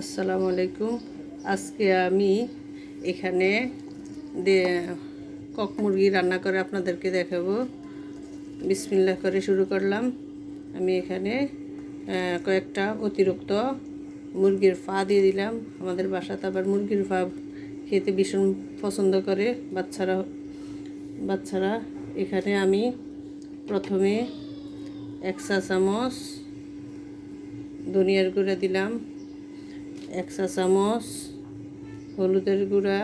আসসালামু আলাইকুম। আজকে আমি এখানে কক মুরগি রান্না করে আপনাদেরকে দেখাবো। বিসমিল্লাহ করে শুরু করলাম। আমি এখানে কয়েকটা অতিরিক্ত মুরগির পা দিয়ে দিলাম। আমাদের বাসাতে আবার মুরগির পা খেতে ভীষণ পছন্দ করে বাচ্চারা বাচ্চারা, এখানে আমি প্রথমে এক চা চামচ ধনিয়ার গুঁড়া দিলাম। এক চা চামচ হলুদের গুঁড়া।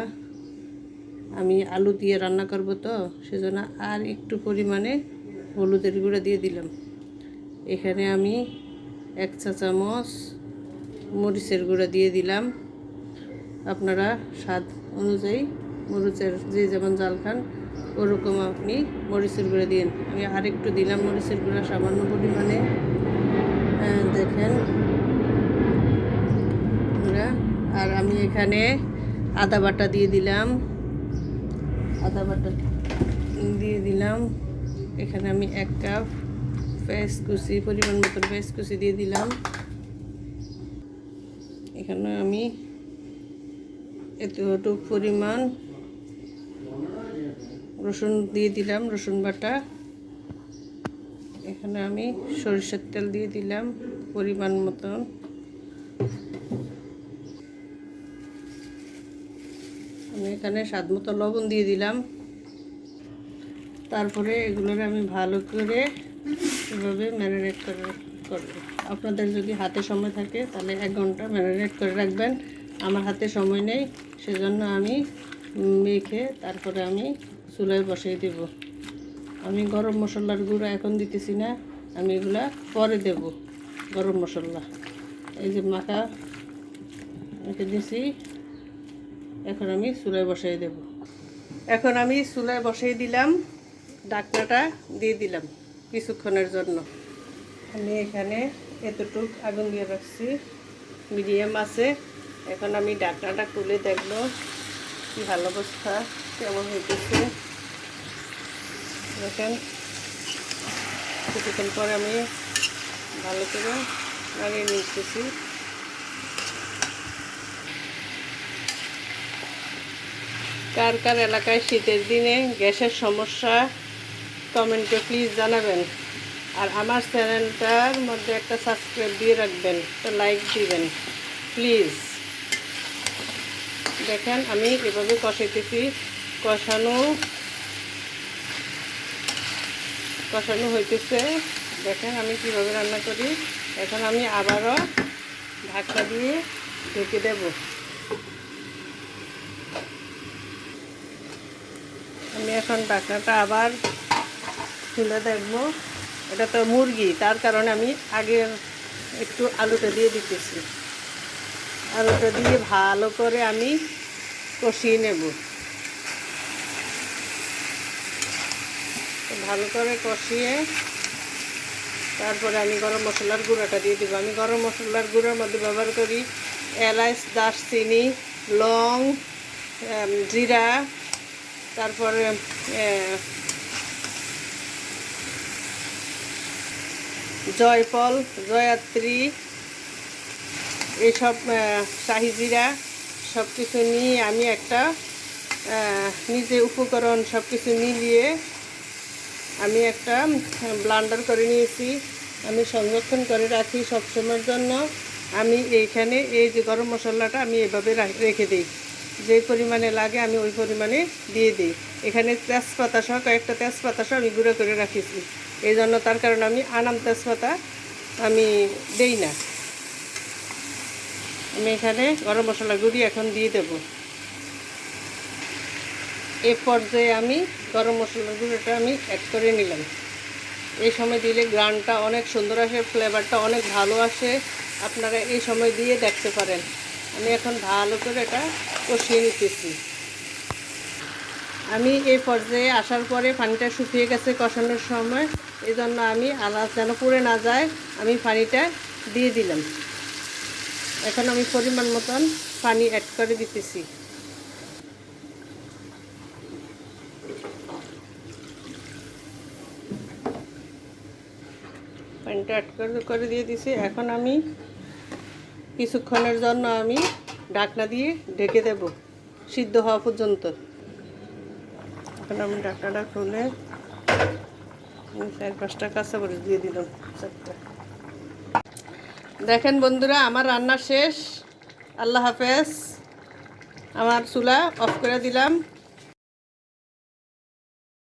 আমি আলু দিয়ে রান্না করব তো, সেজন্য আর একটু পরিমাণে হলুদের গুঁড়া দিয়ে দিলাম। এখানে আমি এক চা চামচ মরিচের গুঁড়া দিয়ে দিলাম। আপনারা স্বাদ অনুযায়ী মরিচের যে যেমন জাল খান, ওরকম আপনি মরিচের গুঁড়া দিন আমি আরেকটু দিলাম মরিচের গুঁড়া সামান্য পরিমাণে। দেখেন আমরা আর আমি এখানে আদা বাটা দিয়ে দিলাম। আদা বাটা দিয়ে দিলাম। এখানে আমি এক কাপ পেঁয়াজ কুচি, পরিমাণ মতন পেঁয়াজ কুচি দিয়ে দিলাম। এখানে আমি এতটুকু পরিমাণ রসুন দিয়ে দিলাম, রসুন বাটা। এখানে আমি সরিষার তেল দিয়ে দিলাম পরিমাণ মতন। আমি এখানে স্বাদ মতো লবণ দিয়ে দিলাম। তারপরে এগুলোর আমি ভালো করে এভাবে ম্যারিনেট করে করব আপনাদের যদি হাতে সময় থাকে, তাহলে এক ঘণ্টা ম্যারিনেট করে রাখবেন। আমার হাতে সময় নেই, সেজন্য আমি মেখে তারপরে আমি চুলায় বসিয়ে দেব। আমি গরম মশলার গুঁড়ো এখন দিতেছি না, আমি এগুলা পরে দেব গরম মশলা। এই যে মাখা রেখে দিছি। এখন আমি চুলায় বসাই দেব। এখন আমি চুলায় বসাই দিলাম, ডাকনাটা দিয়ে দিলাম কিছুক্ষণের জন্য। আমি এখানে এতটুক আগুন দিয়ে রাখছি, মিডিয়াম আছে। এখন আমি ডাকনাটা খুলে দেখল কি ভালো অবস্থা, কেমন হইতেছে। দেখেন, কিছুক্ষণ পরে আমি ভালো করে নাড়িয়ে নিতেছি। কার কার এলাকায় শীতের দিনে গ্যাসের সমস্যা, কমেন্টে প্লিজ জানাবেন। আর আমার চ্যানেলটার মধ্যে একটা সাবস্ক্রাইব দিয়ে রাখবেন, একটা লাইক দিবেন প্লিজ দেখেন, আমি এভাবে কষাইতেছি। কষানো কষানো হইতেছে। দেখেন, আমি কীভাবে রান্না করি। এখন আমি আবারও ঢাকা দিয়ে ঢেকে দেবো। এখন ঢাকনাটা আবার খুলে দেখব। এটা তো মুরগি, তার কারণে আমি আগে একটু আলুটা দিয়ে দিতেছি। আলুটা দিয়ে ভালো করে আমি কষিয়ে নেব। ভালো করে কষিয়ে তারপরে আমি গরম মশলার গুঁড়োটা দিয়ে দিব। আমি গরম মশলার গুঁড়োর মধ্যে ব্যবহার করি এলাচ, দারচিনি, লং জিরা তারপরে জয়ফল, জয়াত্রী এইসব শাহিজিরা সব কিছু নিয়ে আমি একটা নিজে উপকরণ সব কিছু মিলিয়ে আমি একটা ব্লান্ডার করে নিয়েছি। আমি সংরক্ষণ করে রাখি সবসময়ের জন্য। আমি এইখানে এই যে গরম মশলাটা আমি এভাবে রেখে দিই। যে পরিমাণে লাগে আমি ওই পরিমাণে দিয়ে দিই। এখানে তেজপাতা সহ কয়েকটা তেজপাতা সহ আমি গুঁড়ো করে রাখিছি। এই জন্য তার কারণে আমি আনাম তেজপাতা আমি দেই না। আমি এখানে গরম মশলা গুঁড়ি এখন দিয়ে দেব। এ পর্যায়ে আমি গরম মশলা গুঁড়োটা আমি অ্যাড করে নিলাম। এই সময় দিলে গ্রানটা অনেক সুন্দর আসে ফ্লেভারটা অনেক ভালো আসে। আপনারা এই সময় দিয়ে দেখতে পারেন। আমি এখন ভালো করে এটা কষিয়ে নিতেছি। আমি এই পর্যায়ে আসার পরে পানিটা শুকিয়ে গেছে কষানোর সময় এই জন্য আমি আলাদা যেন পুড়ে না যায়, আমি পানিটা দিয়ে দিলাম। এখন আমি পরিমাণ মতন পানি অ্যাড করে দিতেছি। পানিটা অ্যাড করে করে দিয়ে দিছি। এখন আমি কিছুক্ষণের জন্য আমি ঢাকনা দিয়ে ঢেকে দেব, সিদ্ধ হওয়া পর্যন্ত। এখন আমি ঢাকনাটা খুলে চার পাঁচটা কাঁচামরিচ দিয়ে দিলাম, চারটা। দেখেন বন্ধুরা, আমার রান্না শেষ। আল্লাহ হাফেজ। আমার চুলা অফ করে দিলাম।